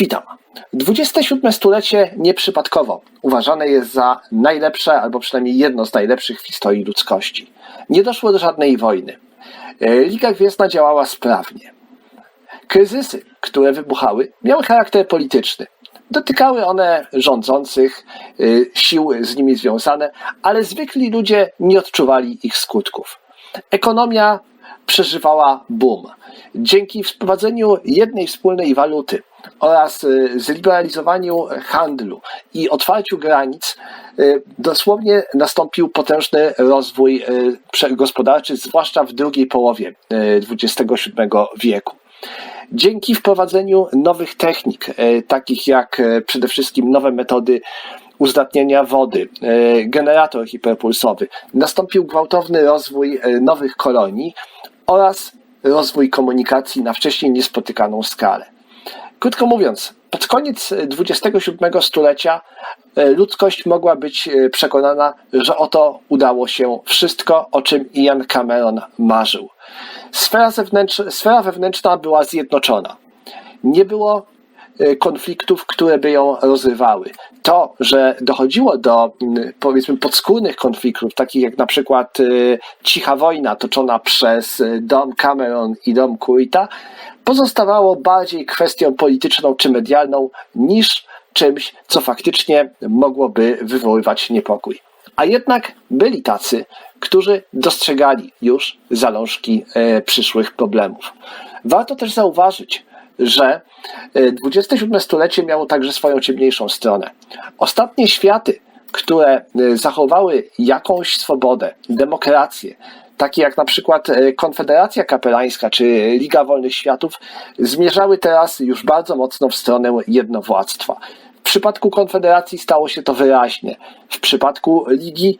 Witam. 27 stulecie nieprzypadkowo uważane jest za najlepsze, albo przynajmniej jedno z najlepszych w historii ludzkości. Nie doszło do żadnej wojny. E, Liga Gwiezdna działała sprawnie. Kryzysy, które wybuchały, miały charakter polityczny. Dotykały one rządzących, y, sił z nimi związane, ale zwykli ludzie nie odczuwali ich skutków. Ekonomia przeżywała boom. Dzięki wprowadzeniu jednej wspólnej waluty oraz y, zliberalizowaniu handlu i otwarciu granic, y, dosłownie nastąpił potężny rozwój y, gospodarczy, zwłaszcza w drugiej połowie XXVII wieku. Dzięki wprowadzeniu nowych technik, takich jak przede wszystkim nowe metody uzdatniania wody, generator hiperpulsowy, nastąpił gwałtowny rozwój nowych kolonii oraz rozwój komunikacji na wcześniej niespotykaną skalę. Krótko mówiąc, pod koniec XXVII stulecia e, ludzkość mogła być e, przekonana, że oto udało się wszystko, o czym Ian Cameron marzył. Sfera, sfera wewnętrzna była zjednoczona. Nie było e, konfliktów, które by ją rozrywały. To, że dochodziło do mm, powiedzmy podskórnych konfliktów, takich jak na przykład e, cicha wojna toczona przez e, dom Cameron i dom Kurita, pozostawało bardziej kwestią polityczną czy medialną niż czymś, co faktycznie mogłoby wywoływać niepokój. A jednak byli tacy, którzy dostrzegali już zalążki e, przyszłych problemów. Warto też zauważyć, że XXVII stulecie miało także swoją ciemniejszą stronę. Ostatnie światy, które e, zachowały jakąś swobodę, demokrację, takie jak na przykład e, Konfederacja Kapelańska czy Liga Wolnych Światów, zmierzały teraz już bardzo mocno w stronę jednowładztwa. W przypadku Konfederacji stało się to wyraźnie. W przypadku Ligi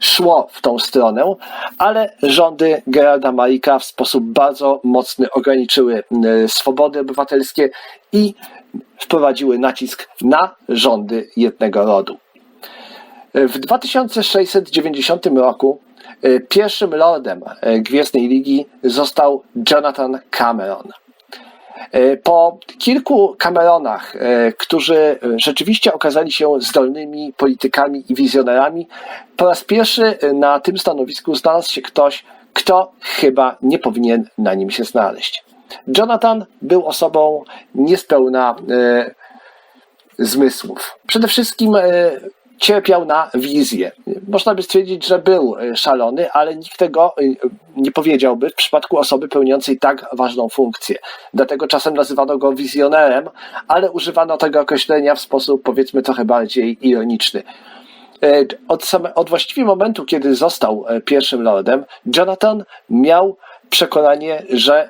szło w tą stronę, ale rządy Geralda Marika w sposób bardzo mocny ograniczyły e, swobody obywatelskie i wprowadziły nacisk na rządy jednego rodu. W 2690 roku e, pierwszym lordem e, Gwiezdnej Ligi został Jonathan Cameron. E, Po kilku Cameronach, e, którzy rzeczywiście okazali się zdolnymi politykami i wizjonerami, po raz pierwszy na tym stanowisku znalazł się ktoś, kto chyba nie powinien na nim się znaleźć. Jonathan był osobą niespełna e, zmysłów. Przede wszystkim cierpiał na wizję. Można by stwierdzić, że był e, szalony, ale nikt tego e, nie powiedziałby w przypadku osoby pełniącej tak ważną funkcję. Dlatego czasem nazywano go wizjonerem, ale używano tego określenia w sposób powiedzmy trochę bardziej ironiczny. E, Od, same, od właściwie momentu, kiedy został pierwszym lordem, Jonathan miał przekonanie, że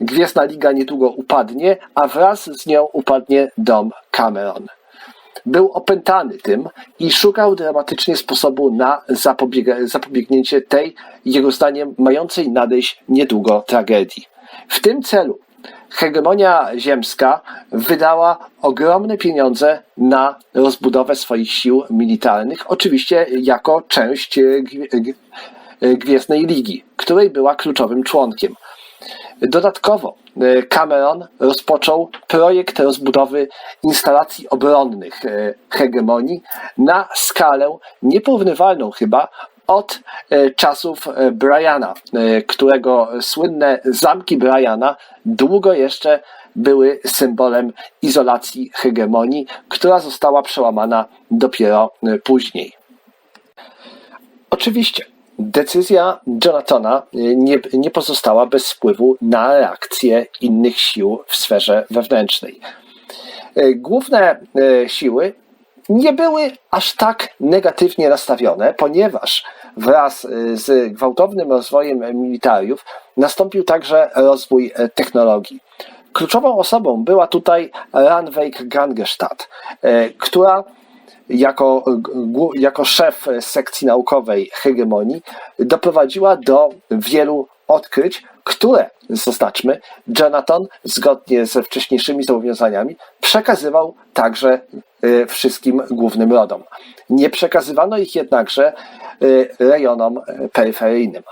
Gwiezdna Liga niedługo upadnie, a wraz z nią upadnie dom Cameron. Był opętany tym i szukał dramatycznie sposobu na zapobiegnięcie tej, jego zdaniem, mającej nadejść niedługo tragedii. W tym celu hegemonia ziemska wydała ogromne pieniądze na rozbudowę swoich sił militarnych, oczywiście jako część e, G- e, Gwiezdnej Ligi, której była kluczowym członkiem. Dodatkowo e, Cameron rozpoczął projekt rozbudowy instalacji obronnych e, hegemonii na skalę nieporównywalną chyba od e, czasów Briana, którego słynne zamki Briana długo jeszcze były symbolem izolacji hegemonii, która została przełamana dopiero później. Oczywiście decyzja Jonathana y, nie, nie pozostała bez wpływu na reakcję innych sił w sferze wewnętrznej. Y, Główne y, siły nie były aż tak negatywnie nastawione, ponieważ wraz z gwałtownym rozwojem militariów nastąpił także rozwój technologii. Kluczową osobą była tutaj Ranveig Gangestad, która jako, jako szef sekcji naukowej hegemonii doprowadziła do wielu odkryć, które, zaznaczmy, Jonathan, zgodnie ze wcześniejszymi zobowiązaniami, przekazywał także y, wszystkim głównym rodom. Nie przekazywano ich jednakże y, rejonom y, peryferyjnym.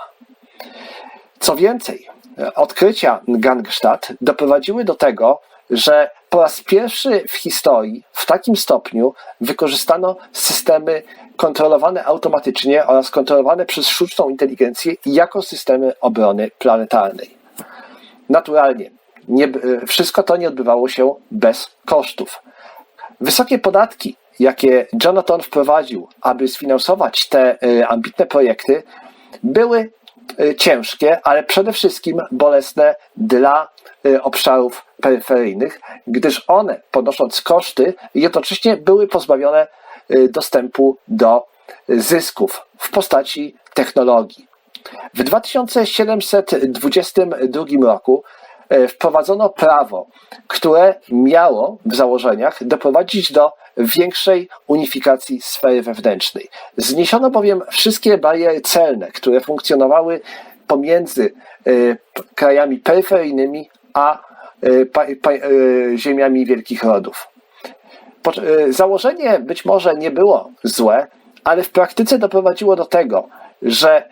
Co więcej, odkrycia Gangstadt doprowadziły do tego, że po raz pierwszy w historii w takim stopniu wykorzystano systemy kontrolowane automatycznie oraz kontrolowane przez sztuczną inteligencję jako systemy obrony planetarnej. Naturalnie, nie, wszystko to nie odbywało się bez kosztów. Wysokie podatki, jakie Jonathan wprowadził, aby sfinansować te y, ambitne projekty, były ciężkie, ale przede wszystkim bolesne dla y, obszarów peryferyjnych, gdyż one, podnosząc koszty, jednocześnie były pozbawione dostępu do zysków w postaci technologii. W 2722 roku wprowadzono prawo, które miało w założeniach doprowadzić do większej unifikacji sfery wewnętrznej. Zniesiono bowiem wszystkie bariery celne, które funkcjonowały pomiędzy y, krajami peryferyjnymi a pa, y, ziemiami wielkich rodów. Założenie być może nie było złe, ale w praktyce doprowadziło do tego, że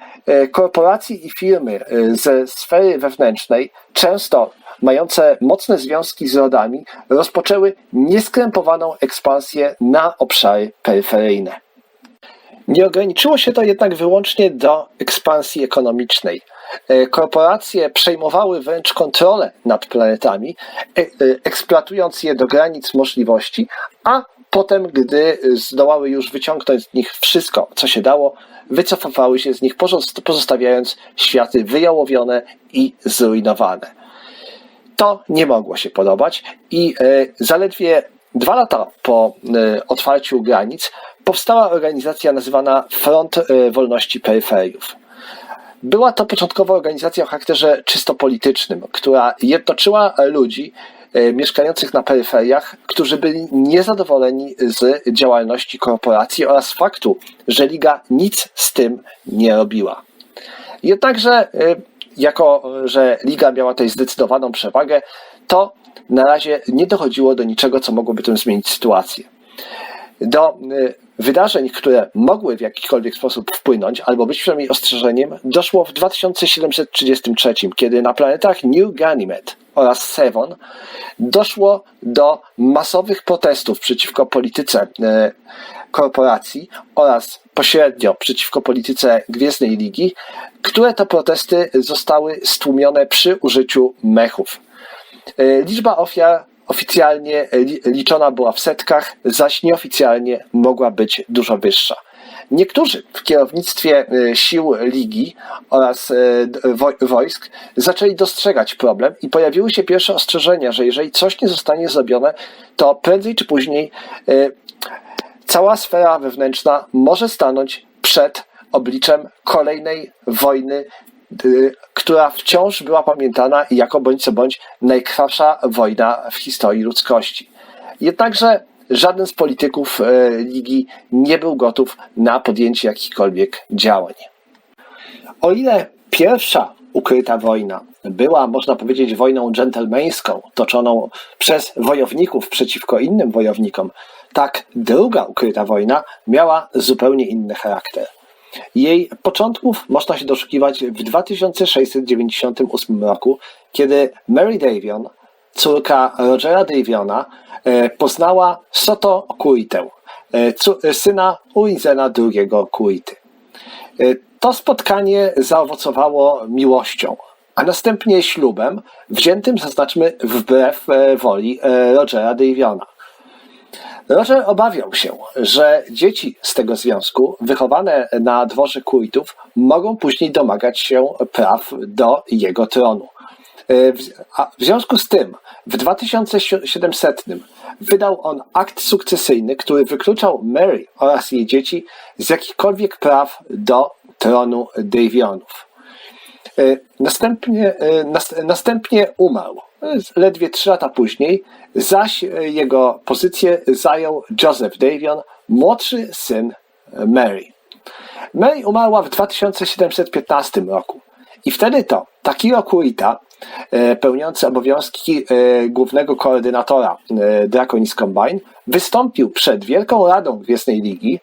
korporacje i firmy ze sfery wewnętrznej często mające mocne związki z rodami, rozpoczęły nieskrępowaną ekspansję na obszary peryferyjne. Nie ograniczyło się to jednak wyłącznie do ekspansji ekonomicznej. E, korporacje przejmowały wręcz kontrolę nad planetami, e, e, eksploatując je do granic możliwości, a potem, gdy zdołały już wyciągnąć z nich wszystko, co się dało, wycofawały się z nich, pozostawiając światy wyjałowione i zrujnowane. To nie mogło się podobać i e, zaledwie dwa lata po e, otwarciu granic powstała organizacja nazywana Front e, Wolności Peryferiów. Była to początkowo organizacja o charakterze czysto politycznym, która jednoczyła ludzi mieszkających na peryferiach, którzy byli niezadowoleni z działalności korporacji oraz faktu, że Liga nic z tym nie robiła. Jednakże jako że liga miała tutaj zdecydowaną przewagę, to na razie nie dochodziło do niczego, co mogłoby tym zmienić sytuację. Do y, wydarzeń, które mogły w jakikolwiek sposób wpłynąć, albo być przynajmniej ostrzeżeniem, doszło w 2733, kiedy na planetach New Ganymed oraz Sevon doszło do masowych protestów przeciwko polityce y, korporacji oraz pośrednio przeciwko polityce Gwiezdnej Ligi, które to protesty zostały stłumione przy użyciu mechów. E, liczba ofiar oficjalnie liczona była w setkach, zaś nieoficjalnie mogła być dużo wyższa. Niektórzy w kierownictwie e, sił Ligi oraz e, wojsk zaczęli dostrzegać problem i pojawiły się pierwsze ostrzeżenia, że jeżeli coś nie zostanie zrobione, to prędzej czy później cała sfera wewnętrzna może stanąć przed obliczem kolejnej wojny, y, która wciąż była pamiętana jako bądź co bądź najkrwawsza wojna w historii ludzkości. Jednakże żaden z polityków y, Ligi nie był gotów na podjęcie jakichkolwiek działań. O ile pierwsza ukryta wojna była, można powiedzieć, wojną dżentelmeńską, toczoną przez wojowników przeciwko innym wojownikom, tak druga ukryta wojna miała zupełnie inny charakter. Jej początków można się doszukiwać w 2698 roku, kiedy Mary Davion, córka Rogera Daviona, e, poznała Soto Kuitę, e, syna Uizena II Kuity. E, to spotkanie zaowocowało miłością, a następnie ślubem, wziętym, zaznaczmy, wbrew woli Rogera Daviona. Roger obawiał się, że dzieci z tego związku, wychowane na dworze Kuitów, mogą później domagać się praw do jego tronu. E, w związku z tym w 2700 wydał on akt sukcesyjny, który wykluczał Mary oraz jej dzieci z jakichkolwiek praw do tronu Davionów. E, następnie, e, następnie umarł. Ledwie trzy lata później, zaś jego pozycję zajął Joseph Davion, młodszy syn Mary. Mary umarła w 2715 roku. I wtedy to Takiro Kurita, e, pełniący obowiązki e, głównego koordynatora e, Draconis Combine, wystąpił przed Wielką Radą Gwiezdnej Ligi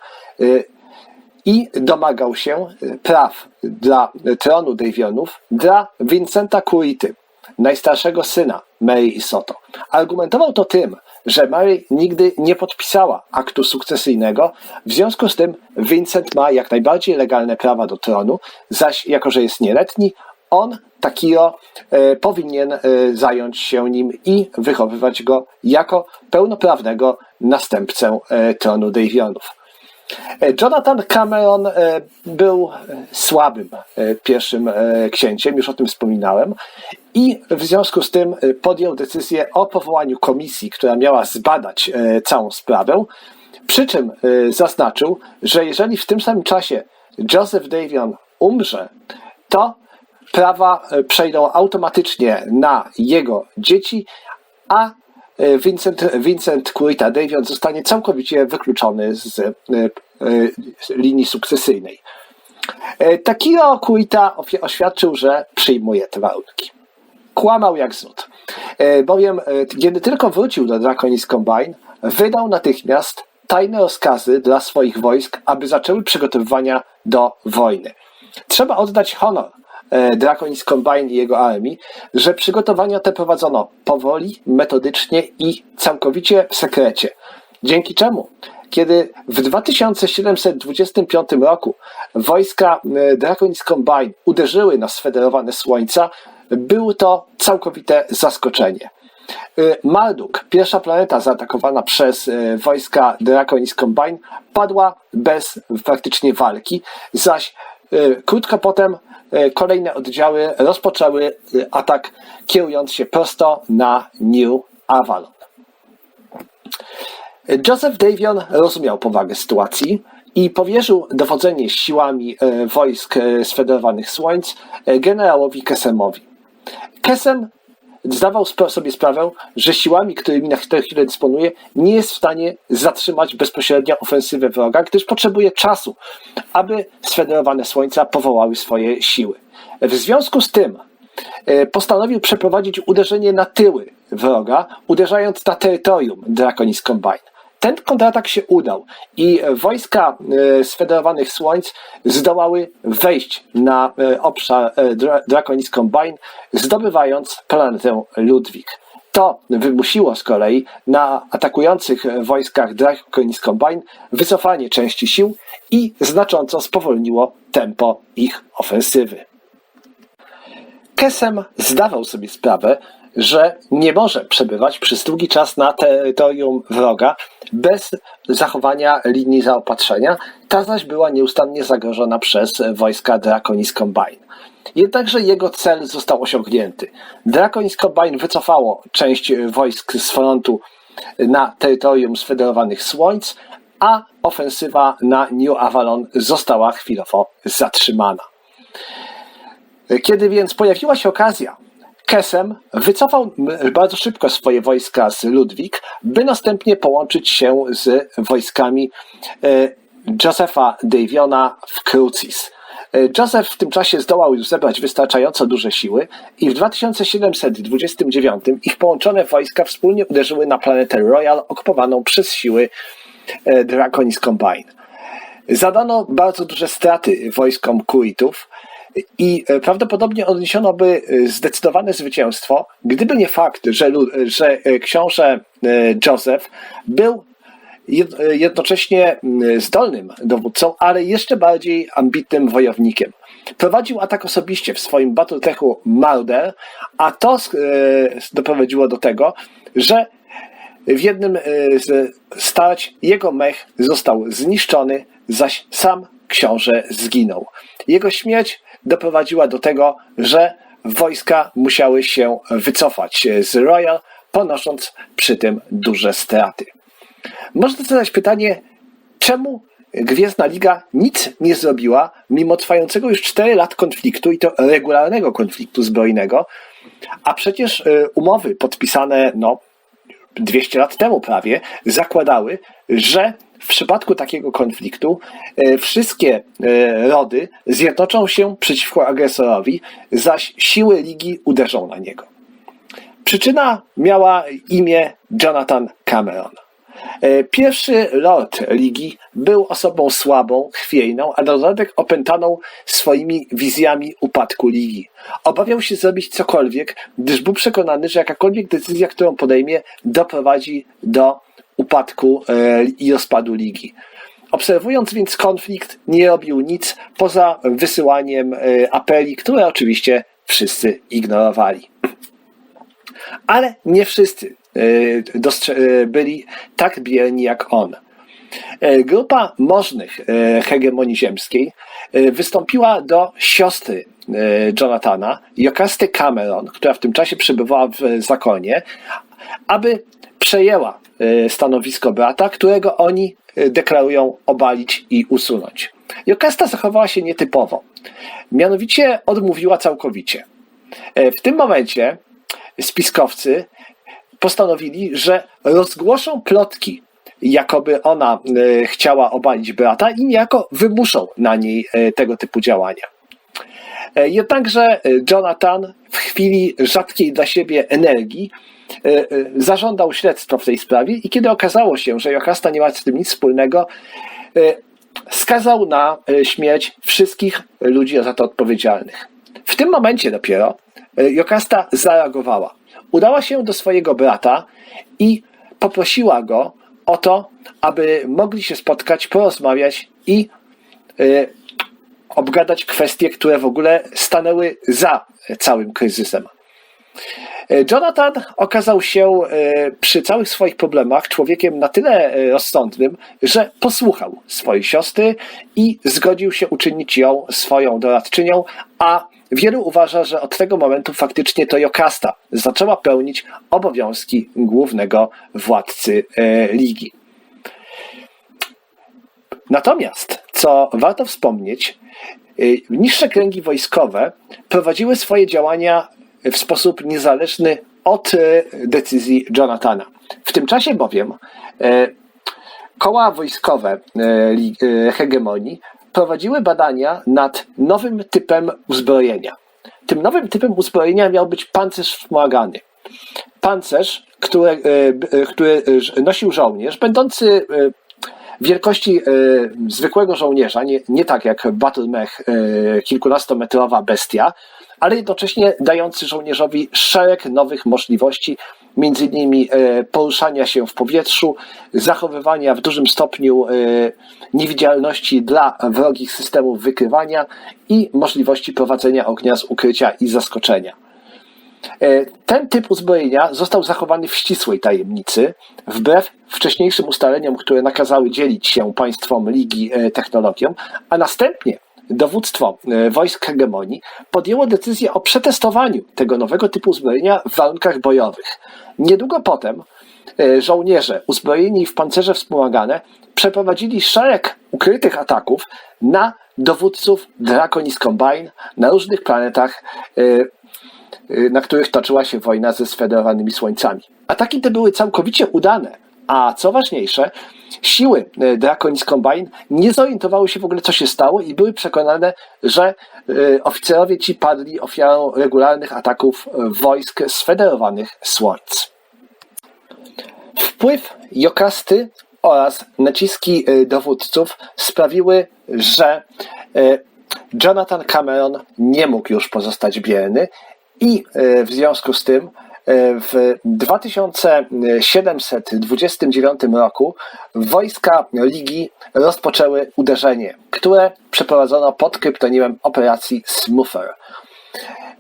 i domagał się praw dla tronu Davionów dla Vincenta Kurity, najstarszego syna Mary i Soto. Argumentował to tym, że Mary nigdy nie podpisała aktu sukcesyjnego, w związku z tym Vincent ma jak najbardziej legalne prawa do tronu, zaś jako, że jest nieletni, on, Takio, e, powinien e, zająć się nim i wychowywać go jako pełnoprawnego następcę e, tronu Davionów. E, Jonathan Cameron e, był słabym e, pierwszym księciem, już o tym wspominałem, i w związku z tym podjął decyzję o powołaniu komisji, która miała zbadać całą sprawę. Przy czym zaznaczył, że jeżeli w tym samym czasie Joseph Davion umrze, to prawa przejdą automatycznie na jego dzieci, a Vincent, Vincent Kurita Davion zostanie całkowicie wykluczony z e, e, linii sukcesyjnej. E, Takiro Kurita oświadczył, że przyjmuje te warunki. Kłamał jak znud, E, bowiem e, kiedy tylko wrócił do Draconis Combine, wydał natychmiast tajne rozkazy dla swoich wojsk, aby zaczęły przygotowywania do wojny. Trzeba oddać honor e, Draconis Combine i jego armii, że przygotowania te prowadzono powoli, metodycznie i całkowicie w sekrecie. Dzięki czemu, kiedy w 2725 roku wojska e, Draconis Combine uderzyły na sfederowane słońca, było to całkowite zaskoczenie. Y, Marduk, pierwsza planeta zaatakowana przez wojska Draconis Combine, padła bez praktycznie walki, zaś krótko potem y, kolejne oddziały rozpoczęły y, atak, kierując się prosto na New Avalon. Joseph Davion rozumiał powagę sytuacji i powierzył dowodzenie siłami e, wojsk e, sfederowanych słońc e, generałowi Kesemowi. Kesem zdawał sobie sprawę, że siłami, którymi na tę chwilę dysponuje, nie jest w stanie zatrzymać bezpośrednio ofensywę wroga, gdyż potrzebuje czasu, aby sfederowane słońca powołały swoje siły. W związku z tym e, postanowił przeprowadzić uderzenie na tyły wroga, uderzając na terytorium Draconis Combine. Ten kontratak się udał i wojska e, sfederowanych słońc zdołały wejść na e, obszar e, Dra- Draconis Combine, zdobywając planetę Ludwik. To wymusiło z kolei na atakujących wojskach Draconis Combine wycofanie części sił i znacząco spowolniło tempo ich ofensywy. Kesem zdawał sobie sprawę, że nie może przebywać przez długi czas na terytorium wroga bez zachowania linii zaopatrzenia, ta zaś była nieustannie zagrożona przez wojska Draconis Combine. Jednakże jego cel został osiągnięty. Draconis Combine wycofało część wojsk z frontu na terytorium sfederowanych słońc, a ofensywa na New Avalon została chwilowo zatrzymana. Kiedy więc pojawiła się okazja, Kesem wycofał bardzo szybko swoje wojska z Ludwik, by następnie połączyć się z wojskami e, Josepha Daviona w Crucis. E, Joseph w tym czasie zdołał już zebrać wystarczająco duże siły i w 2729 ich połączone wojska wspólnie uderzyły na planetę Royal okupowaną przez siły e, Draconis Combine. Zadano bardzo duże straty wojskom Kuitów i e, prawdopodobnie odniesiono by e, zdecydowane zwycięstwo, gdyby nie fakt, że, lu- że e, książę e, Joseph był jed- e, jednocześnie zdolnym dowódcą, ale jeszcze bardziej ambitnym wojownikiem. Prowadził atak osobiście w swoim battletechu Marder, a to e, doprowadziło do tego, że w jednym e, z starć jego mech został zniszczony, zaś sam książę zginął. Jego śmierć doprowadziła do tego, że wojska musiały się wycofać z Royal, ponosząc przy tym duże straty. Można zadać pytanie, czemu Gwiezdna Liga nic nie zrobiła, mimo trwającego już 4 lat konfliktu i to regularnego konfliktu zbrojnego, a przecież y, umowy podpisane no, 200 lat temu prawie zakładały, że w przypadku takiego konfliktu e, wszystkie e, rody zjednoczą się przeciwko agresorowi, zaś siły ligi uderzą na niego. Przyczyna miała imię Jonathan Cameron. E, Pierwszy lord ligi był osobą słabą, chwiejną, a na dodatek opętaną swoimi wizjami upadku ligi. Obawiał się zrobić cokolwiek, gdyż był przekonany, że jakakolwiek decyzja, którą podejmie, doprowadzi do upadku e, i rozpadu ligi. Obserwując więc konflikt, nie robił nic poza wysyłaniem e, apeli, które oczywiście wszyscy ignorowali. Ale nie wszyscy e, byli tak bierni jak on. Grupa możnych hegemonii ziemskiej wystąpiła do siostry Jonathana, Jokasty Cameron, która w tym czasie przebywała w zakonie, aby przejęła e, stanowisko brata, którego oni e, deklarują obalić i usunąć. Jokasta zachowała się nietypowo. Mianowicie odmówiła całkowicie. E, W tym momencie spiskowcy postanowili, że rozgłoszą plotki, jakoby ona chciała obalić brata i niejako wymuszą na niej tego typu działania. Jednakże Jonathan w chwili rzadkiej dla siebie energii zażądał śledztwa w tej sprawie i kiedy okazało się, że Jokasta nie ma z tym nic wspólnego, e, skazał na e, śmierć wszystkich ludzi za to odpowiedzialnych. W tym momencie dopiero e, Jokasta zareagowała. Udała się do swojego brata i poprosiła go o to, aby mogli się spotkać, porozmawiać i e, obgadać kwestie, które w ogóle stanęły za całym kryzysem. E, Jonathan okazał się e, przy całych swoich problemach człowiekiem na tyle e, rozsądnym, że posłuchał swojej siostry i zgodził się uczynić ją swoją doradczynią, a wielu uważa, że od tego momentu faktycznie to Jokasta zaczęła pełnić obowiązki głównego władcy ligi. Natomiast, co warto wspomnieć, niższe kręgi wojskowe prowadziły swoje działania w sposób niezależny od y, decyzji Jonathana. W tym czasie bowiem e, koła wojskowe e, e, hegemonii prowadziły badania nad nowym typem uzbrojenia. Tym nowym typem uzbrojenia miał być pancerz wspomagany. Pancerz, który, e, e, który e, nosił żołnierz, będący e, wielkości e, zwykłego żołnierza, nie, nie tak jak Battle Mech, e, kilkunastometrowa bestia, ale jednocześnie dający żołnierzowi szereg nowych możliwości, między innymi e, poruszania się w powietrzu, zachowywania w dużym stopniu niewidzialności dla wrogich systemów wykrywania i możliwości prowadzenia ognia z ukrycia i zaskoczenia. E, Ten typ uzbrojenia został zachowany w ścisłej tajemnicy, wbrew wcześniejszym ustaleniom, które nakazały dzielić się państwom Ligi e, technologią, a następnie dowództwo e, wojsk hegemonii podjęło decyzję o przetestowaniu tego nowego typu uzbrojenia w warunkach bojowych. Niedługo potem żołnierze uzbrojeni w pancerze wspomagane przeprowadzili szereg ukrytych ataków na dowódców Draconis Combine na różnych planetach na których toczyła się wojna ze sfederowanymi słońcami. Ataki te były całkowicie udane, a co ważniejsze, siły y, Draconis Combine nie zorientowały się w ogóle, co się stało i były przekonane, że y, oficerowie ci padli ofiarą regularnych ataków y, wojsk sfederowanych słońc. Wpływ Jokasty oraz naciski y, dowódców sprawiły, że y, Jonathan Cameron nie mógł już pozostać bierny i y, w związku z tym y, w 2729 roku wojska Ligi rozpoczęły uderzenie, które przeprowadzono pod kryptonimem operacji Smoother.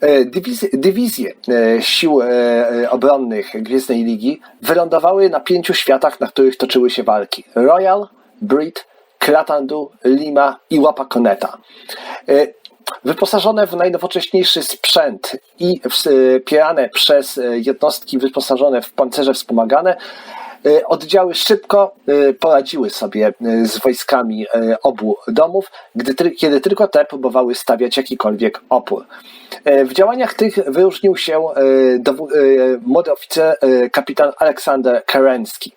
E, Dywizje, dywizje e, sił e, e, obronnych Gwiezdnej Ligi wylądowały na pięciu światach, na których toczyły się walki. Royal, Brit, Kratandu, Lima i Wapakoneta. E, Wyposażone w najnowocześniejszy sprzęt i wspierane przez e, jednostki wyposażone w pancerze wspomagane, e, oddziały szybko e, poradziły sobie e, z wojskami e, obu domów, gdy, kiedy tylko te próbowały stawiać jakikolwiek opór. E, W działaniach tych wyróżnił się e, e, młody oficer e, kapitan Aleksander Kerenski.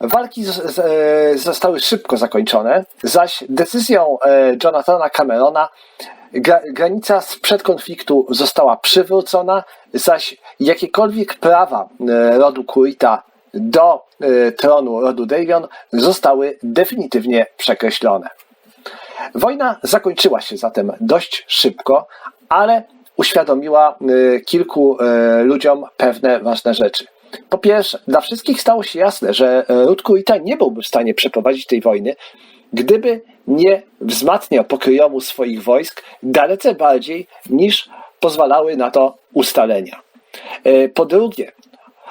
Walki z, z, e, zostały szybko zakończone, zaś decyzją e, Jonathana Camerona gra, granica sprzed konfliktu została przywrócona, zaś jakiekolwiek prawa e, rodu Kurita do tronu rodu Davion zostały definitywnie przekreślone. Wojna zakończyła się zatem dość szybko, ale uświadomiła kilku ludziom pewne ważne rzeczy. Po pierwsze, dla wszystkich stało się jasne, że y, ród Kurita nie byłby w stanie przeprowadzić tej wojny, gdyby nie wzmacniał pokryjomu swoich wojsk dalece bardziej niż pozwalały na to ustalenia. Y, Po drugie,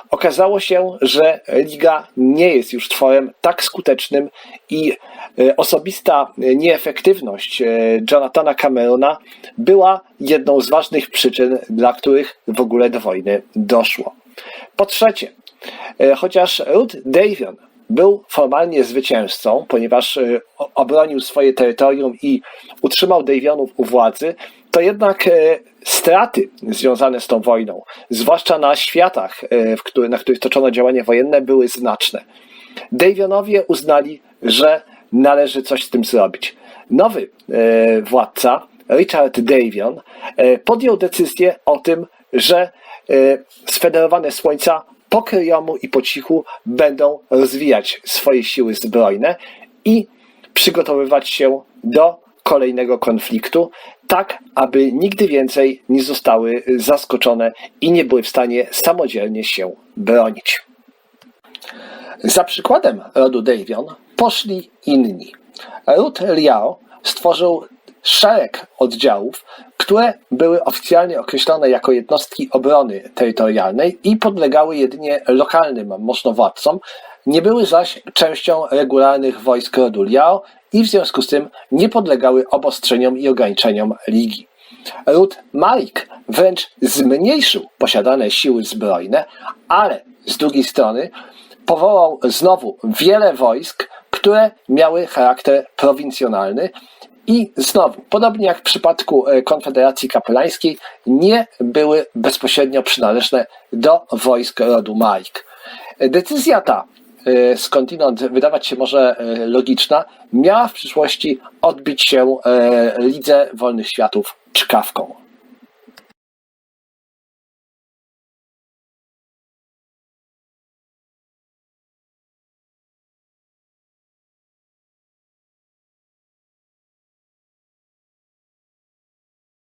okazało się, że Liga nie jest już tworem tak skutecznym i e, osobista nieefektywność e, Jonathana Camerona była jedną z ważnych przyczyn, dla których w ogóle do wojny doszło. Po trzecie, e, chociaż ród Davion był formalnie zwycięzcą, ponieważ e, obronił swoje terytorium i utrzymał Davionów u władzy, to jednak e, straty związane z tą wojną, zwłaszcza na światach, na których toczono działania wojenne, były znaczne. Davionowie uznali, że należy coś z tym zrobić. Nowy władca, Richard Davion, podjął decyzję o tym, że e, sfederowane słońca po kryjomu i po cichu będą rozwijać swoje siły zbrojne i przygotowywać się do kolejnego konfliktu, tak aby nigdy więcej nie zostały zaskoczone i nie były w stanie samodzielnie się bronić. Za przykładem rodu Davion poszli inni. Ród Liao stworzył szereg oddziałów, które były oficjalnie określone jako jednostki obrony terytorialnej i podlegały jedynie lokalnym możnowładcom, nie były zaś częścią regularnych wojsk rodu Liao i w związku z tym nie podlegały obostrzeniom i ograniczeniom ligi. Ród Malik wręcz zmniejszył posiadane siły zbrojne, ale z drugiej strony powołał znowu wiele wojsk, które miały charakter prowincjonalny i znowu, podobnie jak w przypadku e, Konfederacji Kapelańskiej, nie były bezpośrednio przynależne do wojsk rodu Malik. Decyzja ta, e, skądinąd wydawać się może e, logiczna, miała w przyszłości odbić się e, Lidze Wolnych Światów czkawką.